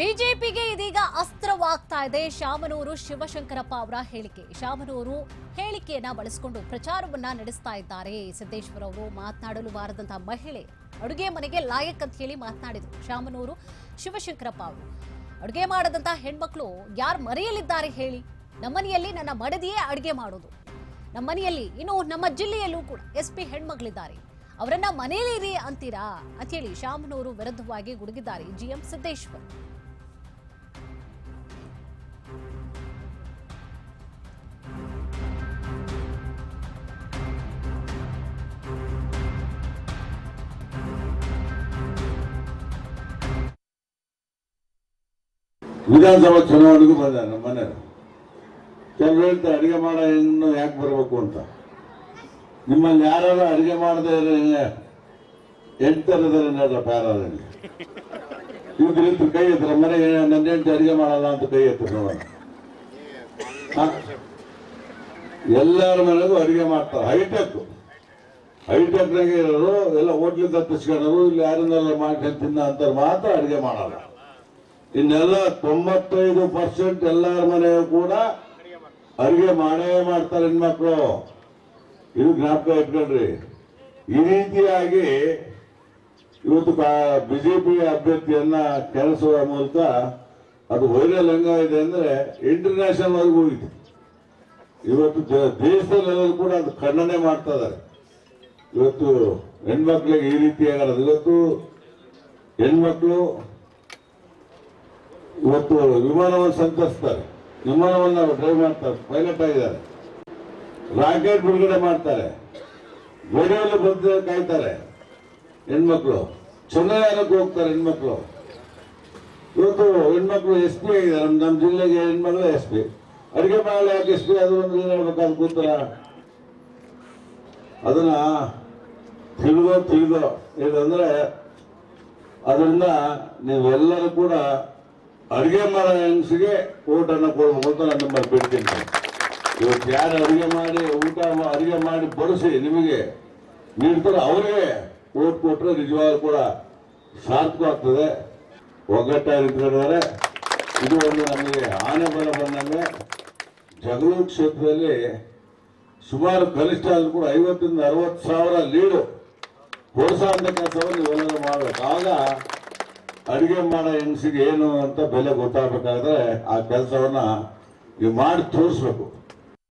ಬಿಜೆಪಿಗೆ ಇದೀಗ ಅಸ್ತ್ರವಾಗ್ತಾ ಇದೆ. ಶಾಮನೂರು ಶಿವಶಂಕರಪ್ಪ ಅವರ ಹೇಳಿಕೆ. ಶಾಮನೂರು ಹೇಳಿಕೆಯನ್ನ ಬಳಸಿಕೊಂಡು ಪ್ರಚಾರವನ್ನ ನಡೆಸ್ತಾ ಇದ್ದಾರೆ. ಸಿದ್ದೇಶ್ವರ ಅವರು ಮಾತನಾಡಲು ಬಾರದಂತಹ ಮಹಿಳೆ ಅಡುಗೆ ಮನೆಗೆ ಲಾಯಕ್ ಅಂತ ಹೇಳಿ ಮಾತನಾಡಿದ್ರು. ಶಾಮನೂರು ಶಿವಶಂಕರಪ್ಪ ಅವರು. ಅಡುಗೆ ಮಾಡದಂತಹ ಹೆಣ್ಮಕ್ಳು ಯಾರು ಮರೆಯಲಿದ್ದಾರೆ ಹೇಳಿ? ನಮ್ಮನೆಯಲ್ಲಿ ನನ್ನ ಮಡದಿಯೇ ಅಡುಗೆ ಮಾಡೋದು. ನಮ್ಮನೆಯಲ್ಲಿ ಇನ್ನು ನಮ್ಮ ಜಿಲ್ಲೆಯಲ್ಲೂ ಕೂಡ ಎಸ್ ಪಿ ಹೆಣ್ಮಕ್ಳಿದ್ದಾರೆ. ಅವರನ್ನ ಮನೆಯಲ್ಲಿರಿ ಅಂತೀರಾ? ಅಂತೇಳಿ ಶಾಮನೂರು ವಿರುದ್ಧವಾಗಿ ಗುಡುಗಿದ್ದಾರೆ ಜಿಎಂ ಸಿದ್ದೇಶ್ವರ್. ವಿಧಾನಸಭಾ ಚುನಾವಣೆಗೂ ಬಂದ ನಮ್ಮ ಮನೆಯವರು. ಕೆಲವರು ಹೇಳ್ತಾರೆ, ಅಡುಗೆ ಮಾಡೋ ಹೆಣ್ಣು ಯಾಕೆ ಬರಬೇಕು ಅಂತ. ನಿಮ್ಮಲ್ಲಿ ಯಾರು ಮಾಡದೇ ಮಾಡದೆ ಎಂಟರಿದ್ದಾರೆ ನೋಡ್ರಪ್ಪ ಯಾರಲ್ಲಿ ಇವ್ರು ಇತ್ತು ಕೈ ಎತ್ತರ, ಮನೆ ನನ್ನ ಹೆಂಡತಿ ಅಡುಗೆ ಮಾಡಲ್ಲ ಅಂತ ಕೈ ಎತ್ತರ ನೋಡೋಣ. ಹ? ಎಲ್ಲರ ಮನೆಗೂ ಅಡುಗೆ ಮಾಡ್ತಾರೆ. ಹೈಟೆಕ್. ಹೈಟೆಕ್ನಾಗೆ ಇರೋರು, ಎಲ್ಲ ಹೋಟ್ಲಿಂದ ತಪ್ಪಿಸ್ಕೊಂಡರು ಇಲ್ಲಿ ಯಾರನ್ನೆಲ್ಲ ಮಾಡ್ಕೊಂಡು ತಿನ್ನ ಅಂತ ಮಾತ್ರ ಅಡುಗೆ ಮಾಡಲ್ಲ. ಇನ್ನೆಲ್ಲ ತೊಂಬತ್ತೈದು ಪರ್ಸೆಂಟ್ ಎಲ್ಲರ ಮನೆಯೂ ಕೂಡ ಅಡಿಗೆ ಮಾಡೇ ಮಾಡ್ತಾರೆ ಹೆಣ್ಮಕ್ಳು. ಇದು ಜ್ಞಾಪಕ ಇಟ್ಕೊಳ್ರಿ. ಈ ರೀತಿಯಾಗಿ ಇವತ್ತು ಬಿಜೆಪಿ ಅಭ್ಯರ್ಥಿಯನ್ನ ಕೆಲಸುವ ಮೂಲಕ ಅದು ಒಳ್ಳೆಯ ಲಂಗ ಇದೆ ಅಂದ್ರೆ ಇಂಟರ್ನ್ಯಾಷನಲ್ ವರೆಗೂ ಹೋಗಿದೆ. ಇವತ್ತು ದೇಶದಲ್ಲೆಲ್ಲರೂ ಕೂಡ ಅದು ಖಂಡನೆ ಮಾಡ್ತಾ ಇದ್ದಾರೆ. ಇವತ್ತು ಹೆಣ್ಮಕ್ಳಿಗೆ ಈ ರೀತಿ ಆಗೋದು ಇವತ್ತು ಹೆಣ್ಮಕ್ಳು ಇವತ್ತು ವಿಮಾನವನ್ನು ಸಂತರಿಸ್ತಾರೆ ವಿಮಾನವನ್ನು ಡ್ರೈವ್ ಮಾಡ್ತಾರೆ. ಪೈಲಟ್ ಆಗಿದ್ದಾರೆ. ರಾಕೆಟ್ ಬಿಡುಗಡೆ ಮಾಡ್ತಾರೆ. ಗೋಡೆಯಲ್ಲಿ ಬಂದು ಕಾಯ್ತಾರೆ. ಹೆಣ್ಮಕ್ಳು. ಚಂದ್ರಯಾನಕ್ಕೆ ಹೋಗ್ತಾರೆ ಹೆಣ್ಮಕ್ಳು. ಇವತ್ತು ಹೆಣ್ಮಕ್ಳು ಎಸ್ ಪಿ ಆಗಿದ್ದಾರೆ. ನಮ್ಮ ನಮ್ಮ ಜಿಲ್ಲೆಗೆ ಹೆಣ್ಮಕ್ಳು ಎಸ್ ಪಿ ಅಡುಗೆ ಮಾಡಲು ಯಾಕೆ ಎಸ್ ಪಿ ಅದು ಒಂದು ಏನ್ ಅದು ಕೂತಲ್ಲ. ಅದನ್ನ ತಿಳಿದೋ ತಿಳಿದೋ. ಇದಂದ್ರೆ ಅದರಿಂದ ನೀವೆಲ್ಲರೂ ಕೂಡ ಅಡುಗೆ ಮಾಡೋ ಹೆಂಗಸಿಗೆ ಊಟನ ಕೊಡ್ಬೇಕು ಅಂತ ನಾನು ನಿಮ್ಮಲ್ಲಿ ಬಿಡ್ತೀನಿ ಇವತ್ತು ಯಾರು ಅಡುಗೆ ಮಾಡಿ, ಊಟ ಅಡುಗೆ ಮಾಡಿ ಬಡಿಸಿ ನಿಮಗೆ ನೀಡ್ತಾರೆ ಅವರಿಗೆ ಓಟ್ ಕೊಟ್ಟರೆ ನಿಜವಾಗ್ಲೂ ಕೂಡ ಸಾರ್ಥಕ ಆಗ್ತದೆ ಒಗ್ಗಟ್ಟಾಗಿ ಇಟ್ಕೊಂಡಿದ್ದಾರೆ. ಇದು ಒಂದು ನಮಗೆ ಆನೆ ಬಲ ಬಂದಂಗೆ ಜಗಳೂರು ಕ್ಷೇತ್ರದಲ್ಲಿ ಸುಮಾರು ಕನಿಷ್ಠ ಆದರೂ ಕೂಡ ಐವತ್ತರಿಂದ ಅರವತ್ತು ಸಾವಿರ ಲೀಡು ಕೊಡಿಸೋ ಅಂತ ಕೆಲಸವನ್ನು ನೀವೆಲ್ಲರೂ ಮಾಡಬೇಕು. ಆಗ ಅಡಿಗೆ ಮಾಡೋ ಹೆಂಗಸಿಗೆ ಏನು ಅಂತ ಬೆಲೆ ಗೊತ್ತಾಗಬೇಕಾದ್ರೆ ಆ ಕೆಲಸವನ್ನ ನೀವು ಮಾಡಿ ತೋರಿಸ್ಬೇಕು.